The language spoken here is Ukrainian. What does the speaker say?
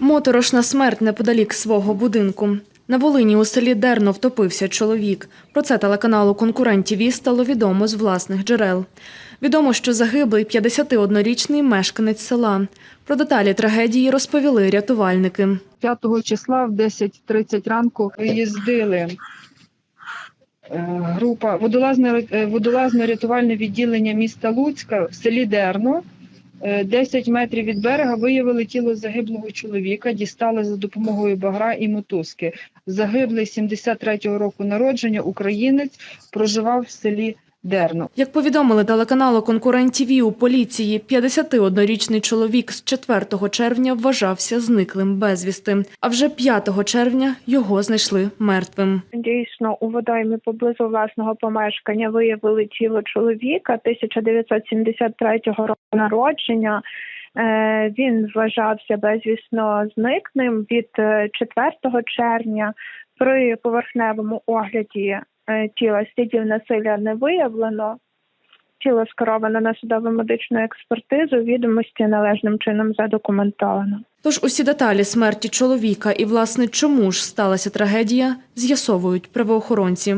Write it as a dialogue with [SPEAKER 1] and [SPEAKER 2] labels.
[SPEAKER 1] Моторошна смерть неподалік свого будинку. На Волині у селі Дерно втопився чоловік. Про це телеканалу «Конкурент ТІВІ» стало відомо з власних джерел. Відомо, що загиблий 51-річний мешканець села. Про деталі трагедії розповіли рятувальники.
[SPEAKER 2] 5 числа в 10.30 ранку виїздили е, група е, водолазно-рятувальне відділення міста Луцька в селі Дерно. Е, 10 метрів від берега виявили тіло загиблого чоловіка, дістали за допомогою багра і мотузки. Загиблий 73-го року народження, українець, проживав в селі Дерно.
[SPEAKER 1] Як повідомили телеканалу «Конкурент ТІВІ» у поліції, 51-річний чоловік з 4 червня вважався зниклим безвісти, а вже 5 червня його знайшли мертвим.
[SPEAKER 3] Дійсно, у водоймі поблизу власного помешкання виявили тіло чоловіка 1973 року народження. Е, Він вважався безвісно зникним від е, 4 червня. При поверхневому огляді е, тіла слідів насилля не виявлено. Тіло скеровано на судово медичну експертизу. Відомості належним чином задокументовано.
[SPEAKER 1] Тож усі деталі смерті чоловіка і, власне, чому ж сталася трагедія, з'ясовують правоохоронці.